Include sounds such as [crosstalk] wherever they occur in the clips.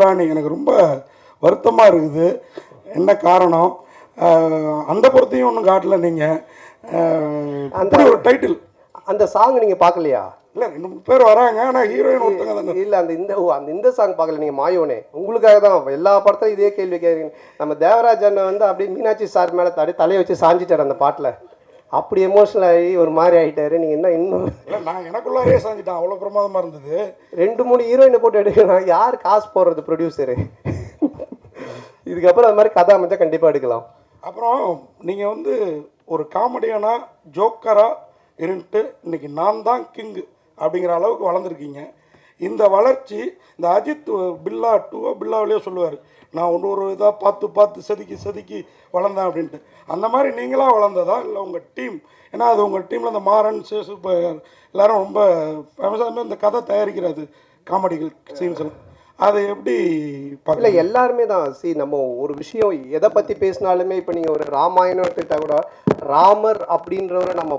ராணி எனக்கு ரொம்ப வருத்தமாக இருக்குது. என்ன காரணம்? அந்த பொறுத்தையும் ஒன்றும் காட்டல நீங்கள் அந்த ஒரு டைட்டில் அந்த சாங் நீங்க பார்க்கலையா? இல்லை ரெண்டு மூணு பேர் வராங்க ஆனால் ஹீரோயின் ஒருத்தங்க தானே. இல்ல அந்த இந்த ஓ, அந்த இந்த சாங் பார்க்கல நீங்க மாயோனே. உங்களுக்காக தான் எல்லா படத்துலையும் இதே கேள்வி கேட்குறீங்க நம்ம தேவராஜ் அண்ணன் வந்து அப்படியே மீனாட்சி சார் மேல தடி தலையை வச்சு சாஞ்சிட்டார் அந்த பாட்டுல. அப்படி எமோஷனல் ஆகி ஒரு மாதிரி ஆயிட்டாரு. நீங்க என்ன இன்னும் இல்லை நான் எனக்குள்ளாரே சாஞ்சிட்டேன். அவ்வளோ பிரமாதமாக இருந்தது. ரெண்டு மூணு ஹீரோயினை போட்டு எடுக்கலாம் யார் காசு போடுறது ப்ரொடியூசரு இதுக்கப்புறம் அது மாதிரி கதை அமைச்சா கண்டிப்பா எடுக்கலாம். அப்புறம் நீங்கள் வந்து ஒரு காமெடியானா ஜோக்கராக இருந்துட்டு இன்னைக்கு நான் தான் கிங்கு அப்படிங்கிற அளவுக்கு வளர்ந்துருக்கீங்க. இந்த வளர்ச்சி இந்த அஜித் பில்லா டூவோ பில்லாவிலேயோ சொல்லுவார். நான் ஒன்று ஒரு இதாக பார்த்து பார்த்து செதுக்கி செதுக்கி வளர்ந்தேன் அப்படின்ட்டு. அந்த மாதிரி நீங்களாக வளர்ந்ததா? இல்லை உங்கள் டீம்? ஏன்னா அது உங்கள் டீமில் இந்த மாறன் சேசு இப்போ எல்லாரும் ரொம்ப ஃபேமஸாக இந்த கதை தயாரிக்கிறது காமெடிகள் சீன்ஸ் எல்லாம். அதை எப்படி இல்ல எல்லாருமே தான். சி நம்ம ஒரு விஷயம் எதை பத்தி பேசினாலுமே இப்போ நீங்க ஒரு ராமாயணம் எடுத்துக்கிட்டா கூட ராமர் அப்படின்றவரை நம்ம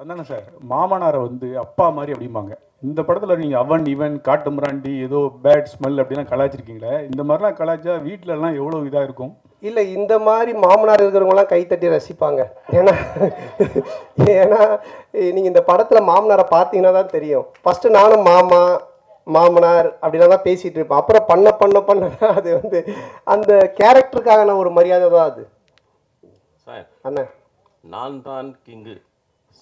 அதானே சார். மாமனாரை வந்து அப்பா மாதிரி அப்படிம்பாங்க. இந்த படத்தில் நீங்கள் அவன் இவன் காட்டு மிராண்டி ஏதோ பேட் ஸ்மெல் அப்படிலாம் கலாய்ச்சிருக்கீங்களே? இந்த மாதிரிலாம் கலாய்ச்சா வீட்ல எல்லாம் எவ்வளோ இதாக இருக்கும்? இல்லை இந்த மாதிரி மாமனார் இருக்கிறவங்களாம் கைத்தட்டி ரசிப்பாங்க. ஏன்னா ஏன்னா நீங்கள் இந்த படத்தில் மாமனாரை பார்த்தீங்கன்னா தான் தெரியும். ஃபஸ்ட்டு நானும் மாமா மாமனார் அப்படிலாம் தான் பேசிகிட்டு இருப்பேன் அப்புறம் பண்ண பண்ண பண்ண அது வந்து அந்த கேரக்டருக்கான ஒரு மரியாதை தான் அது. சார் அண்ணன் நான் தான் கிங்கு.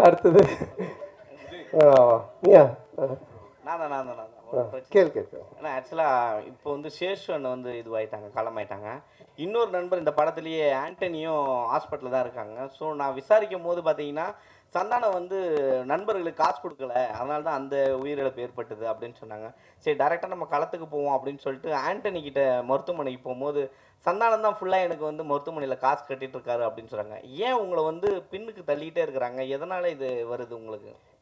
அடுத்தது. ஆ, நீயா ஆ, நான் தான் நான் தான் நான் தான் கேளு கேளு. ஏன்னா ஆக்சுவலாக இப்போ வந்து சேஷன் வந்து இதுவாயிட்டாங்க களமாயிட்டாங்க. இன்னொரு நண்பர் இந்த படத்துலேயே ஆண்டனியும் ஹாஸ்பிட்டலில் தான் இருக்காங்க. ஸோ நான் விசாரிக்கும் போது பார்த்தீங்கன்னா சந்தானம் வந்து நண்பர்களுக்கு காசு கொடுக்கல. அதனால தான் அந்த உயிரிழப்பு ஏற்பட்டது அப்படின்னு சொன்னாங்க. சரி டேரெக்டாக நம்ம களத்துக்கு போவோம் அப்படின்னு சொல்லிட்டு ஆண்டனி கிட்ட மருத்துவமனைக்கு போகும்போது சந்தானம் தான் ஃபுல்லாக எனக்கு வந்து மருத்துவமனையில் காசு கட்டிட்டு இருக்காரு அப்படின்னு சொல்கிறாங்க ஏன் உங்களை வந்து பின்னுக்கு தள்ளிக்கிட்டே இருக்கிறாங்க? எதனால் இது வருது உங்களுக்கு?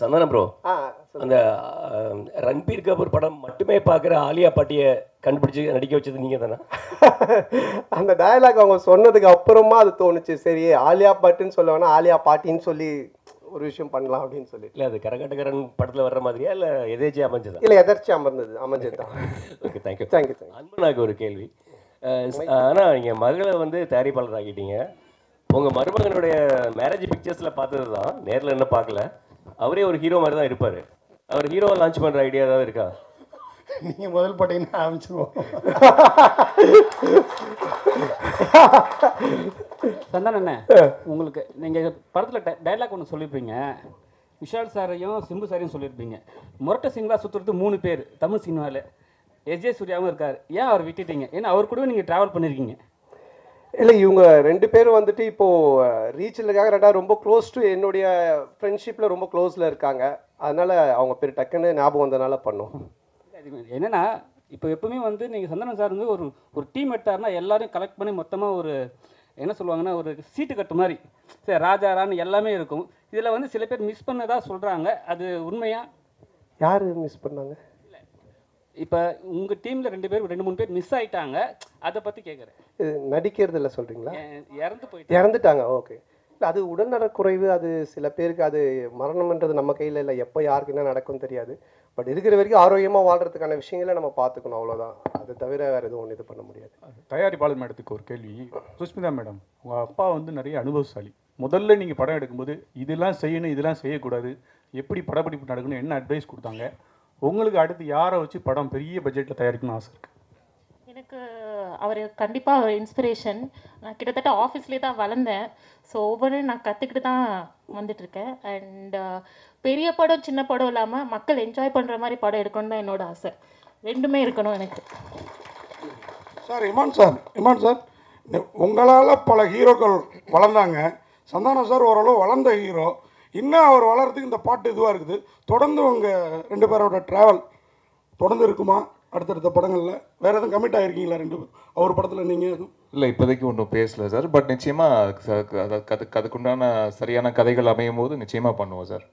சந்தானம் ப்ரோ அந்த ரன்பீர் கபூர் படம் மட்டுமே பார்க்குற ஆலியா பாட்டியை கண்டுபிடிச்சு நடிக்க வச்சது நீங்கள் தானே? [laughs] அந்த டயலாக் அவங்க சொன்னதுக்கு அப்புறமா அது தோணுச்சு. சரி ஆலியா பாட்டுன்னு சொல்ல வேணா ஆலியா பாட்டின்னு சொல்லி ஒரு விஷயம் பண்ணலாம் அப்படின்னு சொல்லி. இல்லை அது கரகாட்டக்காரன் படத்தில் வர்ற மாதிரியா இல்லை எதேச்சியாக அமைஞ்சதா? இல்லை எதர்ச்சி அமர்ந்தது அமைஞ்சது தான் okay [laughs] thank you thank you thank you அன்பனாக்கு ஒரு கேள்வி. ஆனால் நீங்கள் மகளை வந்து தயாரிப்பாளர் ஆக்கிட்டீங்க உங்கள் மருமகனுடைய மேரேஜ் பிக்சர்ஸில் பார்த்தது தான் நேரில் என்ன பார்க்கல. அவரே ஒரு ஹீரோ மாதிரி தான் இருப்பார். அவர் ஹீரோவை லான்ச் பண்ணுற ஐடியா ஏதாவது இருக்கா? நீங்கள் முதல் போட்டீங்கன்னா ஆரம்பிச்சிருவோம். சந்தான அண்ணே உங்களுக்கு நீங்கள் படத்தில் டைலாக் ஒன்று சொல்லியிருப்பீங்க விஷால் சாரையும் சிம்பு சாரையும் சொல்லியிருப்பீங்க முரட்ட சிங்களா சுற்றுறது மூணு பேர் தமிழ் சினிமாவில் எஸ்ஜே சூர்யாவும் இருக்கார். ஏன் அவர் விட்டுட்டீங்க? ஏன்னா அவர் கூட நீங்கள் ட்ராவல் பண்ணியிருக்கீங்க இல்லை இவங்க ரெண்டு பேரும் வந்துட்டு இப்போது ரீச்சிலுக்காக ரெண்டா ரொம்ப க்ளோஸ் டு என்னுடைய ஃப்ரெண்ட்ஷிப்பில் ரொம்ப க்ளோஸில் இருக்காங்க. அதனால் அவங்க பேர் டக்குன்னு ஞாபகம் வந்ததுனால பண்ணோம் என்னன்னா இப்போ எப்பவுமே வந்து நீங்கள் சந்தானம் சார் வந்து ஒரு ஒரு டீம் எடுத்தாருன்னா எல்லாரையும் கலெக்ட் பண்ணி மொத்தமாக ஒரு என்ன சொல்லுவாங்கன்னா ஒரு சீட்டு கட்டு மாதிரி. சரி ராஜா ராணி எல்லாமே இருக்கும். இதில் வந்து சில பேர் மிஸ் பண்ணதா சொல்கிறாங்க அது உண்மையா? யார் மிஸ் பண்ணாங்க? இப்போ உங்கள் டீமில் ரெண்டு பேர் ரெண்டு மூணு பேர் மிஸ் ஆயிட்டாங்க. அதை பற்றி கேட்குறேன் இது நடிக்கிறதுல சொல்கிறீங்களா இறந்து போயிட்டு இறந்துட்டாங்க ஓகே. இல்லை அது உடல்நலக்குறைவு அது சில பேருக்கு அது மரணம்ன்றது நம்ம கையில் இல்லை எப்போ யாருக்கு என்ன நடக்கும்னு தெரியாது. பட் இருக்கிற வரைக்கும் ஆரோக்கியமாக வாழ்கிறதுக்கான விஷயங்களை நம்ம பார்த்துக்கணும் அவ்வளோதான் அது தவிர வேறு எதுவும் ஒன்று இது பண்ண முடியாது. தயாரிப்பாளர் மேடத்துக்கு ஒரு கேள்வி. சுஷ்மிதா மேடம் உங்கள் அப்பா வந்து நிறைய அனுபவசாலி. முதல்ல நீங்கள் படம் எடுக்கும்போது இதெல்லாம் செய்யணும் இதெல்லாம் செய்யக்கூடாது. எப்படி படப்பிடிப்பு நடக்கணும் என்ன அட்வைஸ் கொடுத்தாங்க? உங்களுக்கு அடுத்து யாரை வச்சு படம் பெரிய பட்ஜெட்டில் தயாரிக்கணும்னு ஆசை இருக்குது எனக்கு அவர் கண்டிப்பாக இன்ஸ்பிரேஷன் நான் கிட்டத்தட்ட ஆஃபீஸ்லேயே தான் வளர்ந்தேன். ஸோ ஒவ்வொன்றும் நான் கற்றுக்கிட்டு தான் வந்துட்டுருக்கேன். அண்ட் பெரிய படம் சின்ன படம் இல்லாமல் மக்கள் என்ஜாய் பண்ணுற மாதிரி படம் எடுக்கணும் தான் என்னோட ஆசை. ரெண்டுமே இருக்கணும் எனக்கு. Sir Imman sir Imman sir உங்களால் பல ஹீரோக்கள் வளர்ந்தாங்க. சந்தானம் சார் ஓரளவு வளர்ந்த ஹீரோ. இன்னும் அவர் வளர்றதுக்கு இந்த பாட்டு இதுவாக இருக்குது. தொடர்ந்து உங்கள் ரெண்டு பேரோட ட்ராவல் தொடர்ந்து இருக்குமா? அடுத்தடுத்த படங்களில் வேறு எதுவும் கமிட் ஆகிருக்கீங்களா ரெண்டு அவர் படத்தில் நீங்கள் எதுவும்? இல்லை இப்போதைக்கு ஒன்றும் பேசல சார் பட் நிச்சயமாக அது அதுக்குண்டான சரியான கதைகள் அமையும் போது நிச்சயமாக பண்ணுவோம் சார்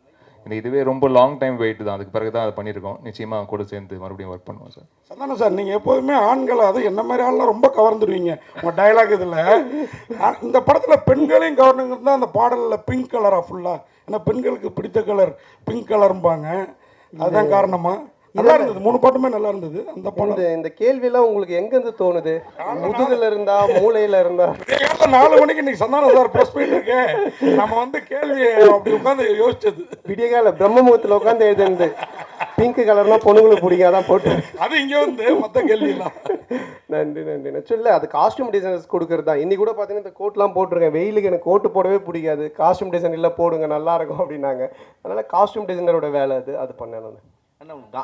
இந்த இதுவே ரொம்ப லாங் டைம் வெயிட் தான். அதுக்கு பிறகு தான் அதை பண்ணியிருக்கோம். நிச்சயமாக கூட சேர்ந்து மறுபடியும் ஒர்க் பண்ணுவோம் சார் சந்தானம் சார் நீங்கள் எப்போதுமே ஆண்களை அது என்ன மாதிரி ஆள்லாம் ரொம்ப கவர்ந்துடுவீங்க உங்கள் டயலாக் இதில். இந்த படத்தில் பெண்களையும் கவர்னுங்கிறது தான் அந்த பாடலில் பிங்க் கலராக ஃபுல்லாக ஏன்னா பெண்களுக்கு பிடித்த கலர் பிங்க் கலர்ம்பாங்க அதுதான் காரணமா. நல்லா இருந்தது. மூணு பாட்டுமே நல்லா இருந்தது. அந்த இந்த படம் இந்த கேள்வியெல்லாம் உங்களுக்கு எங்கேருந்து தோணுது? முதுகுல இருந்தா மூளையில இருந்தா? நாலு மணிக்கு இன்னைக்கு சந்தானம் சார் ப்ரெஸ் இருக்கேன் நம்ம வந்து கேள்வி அப்படி உட்காந்து யோசிச்சது. விடியகால பிரம்ம முகத்தில் உட்காந்து எழுதுனது. பிங்க் கலர்னா பொண்ணுங்களுக்கு பிடிக்காதான் போட்டு. அது இங்கே வந்து மற்ற கேள்வியெல்லாம். நன்றி நன்றி. நான் சொல்ல அது காஸ்டியூம் டிசைனர்ஸ் கொடுக்குறது தான். இன்னைக்கு கூட பார்த்தீங்கன்னா இந்த கோட்லாம் போட்டிருக்கேன். வெயிலுக்கு எனக்கு கோட்டு போடவே பிடிக்காது. காஸ்டியூம் டிசைன் இல்லை போடுங்க நல்லா இருக்கும் அப்படின்னாங்க. அதனால காஸ்டியூம் டிசைனரோட வேலை அது. அது பண்ணேன் நான் கா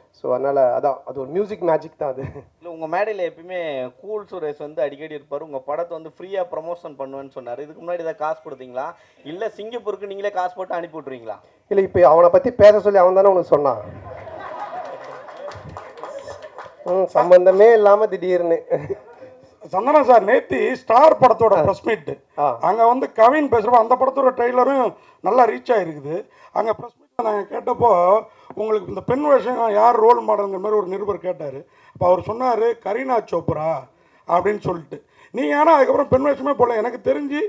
ஸோ அதனால் அதான் அது ஒரு மியூசிக் மேஜிக் தான் அது. இல்லை உங்கள் மேடையில் எப்பயுமே கூல் சுரேஷ் வந்து அடிக்கடி இருப்பார். உங்கள் படத்தை வந்து ஃப்ரீயாக ப்ரமோஷன் பண்ணுவேன்னு சொன்னார். இதுக்கு முன்னாடி ஏதாவது காசு கொடுத்தீங்களா? இல்லை சிங்கப்பூருக்கு நீங்களே காசு போட்டு அனுப்பி விட்ருவீங்களா இல்லை இப்போ அவனை பற்றி பேச சொல்லி அவன் தானே உனக்கு சொன்னான். ம் சம்மந்தமே இல்லாமல் திடீர்னு. சந்தனம் சார் நேத்தி ஸ்டார் படத்தோட ப்ரெஸ் மீட் ஆ. அங்கே வந்து கவின் பேசுகிறப்ப அந்த படத்தோட ட்ரெய்லரும் நல்லா ரீச் ஆகிருக்குது அங்கே ப்ரெஸ் நாங்கள் கேட்டப்போ உங்களுக்கு இந்த பெண் வேஷம் யார் ரோல் மாடலுங்கிற மாதிரி ஒரு நிருபர் கேட்டார். அப்போ அவர் சொன்னார் கரீனா சோப்ரா அப்படின்னு சொல்லிட்டு. நீங்கள் ஆனால் அதுக்கப்புறம் பெண் வேஷமே போடல. எனக்கு தெரிஞ்சு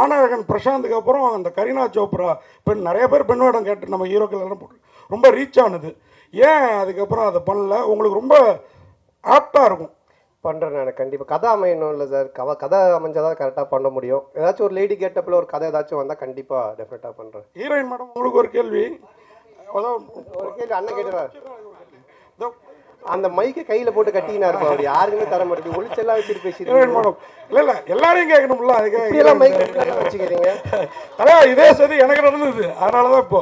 ஆனழகன் பிரசாந்துக்கு அப்புறம் அந்த கரீனா சோப்ரா பெண் நிறைய பேர் பெண் வேடம் கேட்டு நம்ம ஹீரோக்கள் எல்லாம் போட்டு ரொம்ப ரீச் ஆனது. ஏன் அதுக்கப்புறம் அதை பண்ணல? உங்களுக்கு ரொம்ப ஆப்டாக இருக்கும். பண்ணுறேன் நான் கண்டிப்பாக கதை அமையணும் இல்லை சார். கவ கதை அமைஞ்சாதான் கரெக்டாக பண்ண முடியும். ஏதாச்சும் ஒரு லேடி கேட்டப்பில் ஒரு கதை ஏதாச்சும் வந்தால் கண்டிப்பாக டெஃபினட்டாக பண்ணுறேன் ஹீரோயின் மேடம் உங்களுக்கு ஒரு கேள்வி. ஒரு கேள்வி அண்ணன் கேட்டுறாரு. அந்த மைக்கை கையில் போட்டு கட்டினா இருப்பா அவர் யாருக்குமே தர மாட்டேங்குது. ஒளிச்செல்லாம் வச்சுட்டு பேசிட்டு மேடம் இல்லை இல்லை. எல்லாரையும் கேட்கணும்ல. இப்படியெல்லாம் மைக் அதுக்காக வச்சுக்கிறீங்க அதான் இதே சரி எனக்கு நடந்தது. அதனால தான் இப்போ.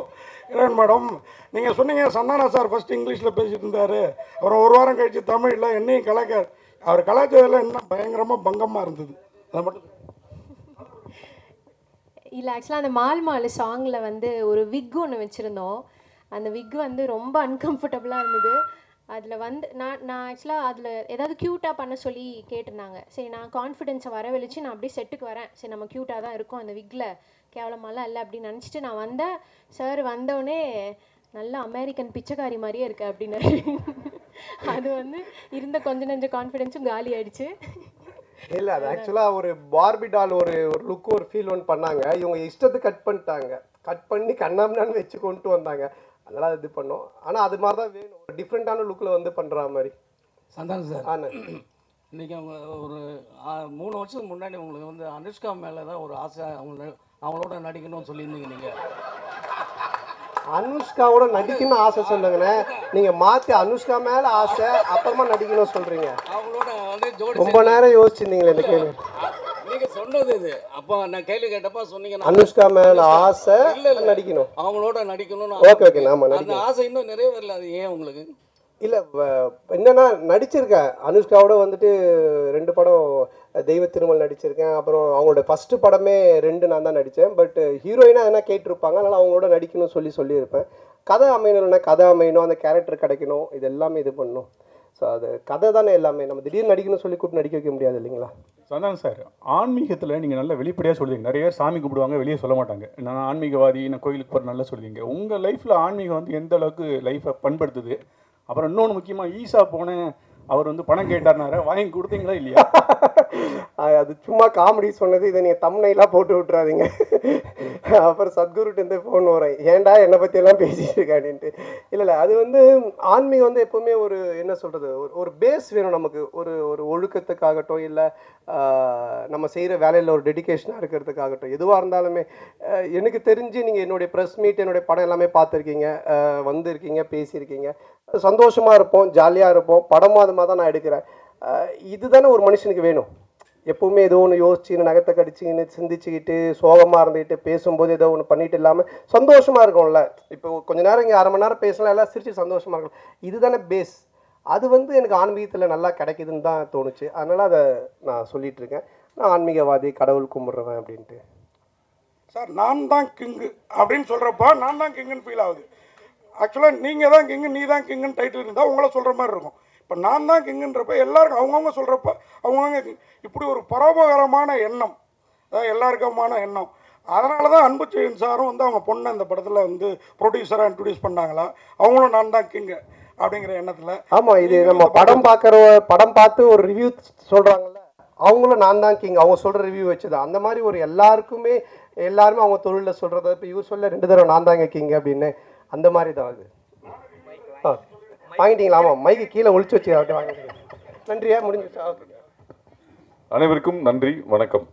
ஹீரோயின் மேடம் நீங்கள் சொன்னீங்க சந்தானா சார் ஃபர்ஸ்ட் இங்கிலீஷில் பேசிட்டு இருந்தார். அப்புறம் ஒரு வாரம் கழிச்சு தமிழில் என்னையும் கலாக்க அவர் கலாச்சாரம் என்ன பயங்கரமாக பங்கமாக இருந்தது. அதை மட்டும் இல்லை ஆக்சுவலாக அந்த மால் மாலு சாங்கில் வந்து ஒரு விக் ஒன்று வச்சுருந்தோம். அந்த விக் வந்து ரொம்ப அன்கம்ஃபர்டபுளாக இருந்தது. அதில் வந்து நான் நான் ஆக்சுவலாக அதில் ஏதாவது க்யூட்டாக பண்ண சொல்லி கேட்டிருந்தாங்க. சரி நான் கான்ஃபிடென்ஸை வரவழிச்சு நான் அப்படியே செட்டுக்கு வரேன். சரி நம்ம க்யூட்டாக தான் இருக்கும் அந்த விக்கில் கேவலமாலாம் இல்லை அப்படின்னு நினச்சிட்டு நான் வந்தேன். சார் வந்தோடனே நல்ல அமெரிக்கன் பிச்சைக்காரி மாதிரியே இருக்கு அப்படின்னு. அது வந்து இருந்த கொஞ்ச நெஞ்ச கான்ஃபிடென்ஸும் காலி ஆயிடுச்சு. இல்லை அது ஆக்சுவலாக ஒரு பார்பி டால் ஒரு ஒரு லுக் ஒரு ஃபீல் ஒன்று பண்ணாங்க. இவங்க இஷ்டத்துக்கு கட் பண்ணிட்டாங்க. கட் பண்ணி கண்ணாமண்ணான்னு வச்சு கொண்டு வந்தாங்க. அதெல்லாம் இது பண்ணோம். ஆனால் அது மாதிரி தான் வேணும். ஒரு டிஃப்ரெண்ட்டான லுக்கில் வந்து பண்ணுற மாதிரி. சந்தானம் சார். ஆனா இன்றைக்கி அவங்க ஒரு மூணு வருஷத்துக்கு முன்னாடி உங்களுக்கு வந்து அனுஷ்கா மேலே தான் ஒரு ஆசை. அவங்க அவங்களோட நடிக்கணும்னு சொல்லியிருந்தீங்க நீங்கள் அனுஷ்காவோட நடிக்கணும்னு ஆசை சொல்லுங்கண்ணே. நீங்கள் மாற்றி அனுஷ்கா மேலே ஆசை அப்புறமா நடிக்கணும்னு சொல்கிறீங்க அவங்களோட வந்து ஜோடி ரொம்ப நேரம் யோசிச்சிருந்தீங்களே இந்த கேள்வி. சொன்னது இது. அப்போ நான் கேள்வி கேட்டப்ப சொன்னீங்க அனுஷ்கா மேலே ஆசை இல்ல. நடிக்கணும். அவங்களோட நடிக்கணும்னு ஓகே ஓகே. அந்த நடிக்கணும். ஆசை இன்னும் நிறைவேறல அது ஏன் உங்களுக்கு? இல்லை என்னன்னா நடிச்சிருக்கேன். அனுஷ்காவோட வந்துட்டு ரெண்டு படம் தெய்வ திருமல் நடிச்சிருக்கேன். அப்புறம் அவங்களோட ஃபஸ்ட்டு படமே ரெண்டு நான் தான் நடித்தேன் பட் ஹீரோயினாக என்ன கேட்டிருப்பாங்க. அதனால் அவங்களோட நடிக்கணும்னு சொல்லி சொல்லியிருப்பேன். கதை அமையணும்னா கதை அமையணும். அந்த கேரக்டர் கிடைக்கணும். இது எல்லாமே இது பண்ணணும். ஸோ அது கதை தானே எல்லாமே. நம்ம திடீர்னு நடிக்கணும்னு சொல்லி கூப்பிட்டு நடிக்க வைக்க முடியாது இல்லைங்களா? அதான் சார் ஆன்மீகத்தில் நீங்கள் நல்ல வெளிப்படையாக சொல்லுவீங்க நிறைய பேர் சாமி கும்பிடுவாங்க வெளியே சொல்ல மாட்டாங்க. நான் ஆன்மீகவாதி நான் கோயிலுக்கு போகிற நல்லா சொல்லுவீங்க. உங்கள் லைஃப்பில் ஆன்மீகம் வந்து எந்த அளவுக்கு லைஃப்பை பண்படுத்துது? அப்புறம் இன்னொன்று முக்கியமாக ஈஸா போனேன். அவர் வந்து பணம் கேட்டார்னாரு. வாங்கி கொடுத்தீங்களா இல்லையா? [laughs] அது சும்மா காமெடி சொன்னது இதை நீங்கள் தம்னைலாம் போட்டு விட்றாதீங்க அப்புறம் சத்குருட்டேருந்து ஃபோன் வரேன் ஏன்டா என்னை பற்றியெல்லாம் பேசிட்டு இருக்க அப்படின்ட்டு. இல்லை இல்லை அது வந்து ஆன்மீகம் வந்து எப்போவுமே ஒரு என்ன சொல்கிறது ஒரு ஒரு பேஸ் வேணும் நமக்கு. ஒரு ஒரு ஒழுக்கத்துக்காகட்டும் இல்லை நம்ம செய்கிற வேலையில் ஒரு டெடிகேஷனாக இருக்கிறதுக்காகட்டும். எதுவாக இருந்தாலுமே எனக்கு தெரிஞ்சு நீங்கள் என்னுடைய ப்ரெஸ் மீட் என்னுடைய படம் எல்லாமே பார்த்துருக்கீங்க. வந்திருக்கீங்க பேசியிருக்கீங்க. சந்தோஷமாக இருப்போம் ஜாலியாக இருப்போம். படமும் அது தான் நான் எடுக்கிறேன். இதுதானே ஒரு மனுஷனுக்கு வேணும். எப்பவுமே ஏதோ ஒன்று யோசிச்சுன்னு நகத்தை கடிச்சிக்கின்னு சிந்திச்சுக்கிட்டு சோகமாக இருந்துக்கிட்டு பேசும்போது ஏதோ ஒன்று பண்ணிட்டு இல்லாமல் சந்தோஷமாக இருக்கும்ல. இப்போ கொஞ்ச நேரம் இங்கே அரை மணி நேரம் பேசலாம் எல்லாம் சிரிச்சு சந்தோஷமாக இருக்கும். இதுதானே பேஸ் அது வந்து எனக்கு ஆன்மீகத்தில் நல்லா கிடைக்குதுன்னு தான் தோணுச்சு. அதனால் அதை நான் சொல்லிட்டு இருக்கேன். நான் ஆன்மீகவாதி கடவுள் கும்பிட்றவன் அப்படின்ட்டு. சார் நான் தான் கிங்கு அப்படின்னு சொல்கிறப்ப நான் தான் கிங்குன்னு ஃபீல் ஆகுது. ஆக்சுவலாக நீங்கள் தான் கிங்கு நீ தான் கிங்குன்னு டைட்டில் இருந்தால் உங்களை சொல்கிற மாதிரி இருக்கும். இப்போ நான் தான் கிங்குன்றப்ப எல்லாருக்கும் அவங்கவுங்க சொல்கிறப்ப அவங்கவுங்க. இப்படி ஒரு பரோபகாரமான எண்ணம். அதாவது எல்லாருக்குமான எண்ணம். அதனால தான் அன்பு செயின் சாரும் வந்து அவங்க பொண்ணை இந்த படத்தில் வந்து ப்ரொடியூசராக இன்ட்ரடியூஸ் பண்ணாங்களா? அவங்களும் நான் தான் கிங்கு அப்படிங்கிற எண்ணத்தில். ஆமாம் இது நம்ம படம் பார்க்குற படம் பார்த்து ஒரு ரிவ்யூ சொல்கிறாங்கல்ல அவங்களும் நான் தான் கிங் அவங்க சொல்கிற ரிவ்யூ வச்சு தான் அந்த மாதிரி ஒரு எல்லாருக்குமே எல்லாருமே அவங்க தொழிலில் சொல்கிறத இப்போ இவர் சொல்ல ரெண்டு தடவை நான் தாங்க கிங் அப்படின்னு அந்த மாதிரி தான் அது. ஆ. வாங்கிட்டீங்களா? ஆமாம் மைக்கு கீழே ஒழிச்சு வச்சு அப்படியே வாங்கிட்டீங்க நன்றியா? முடிஞ்சு அனைவருக்கும் நன்றி வணக்கம்.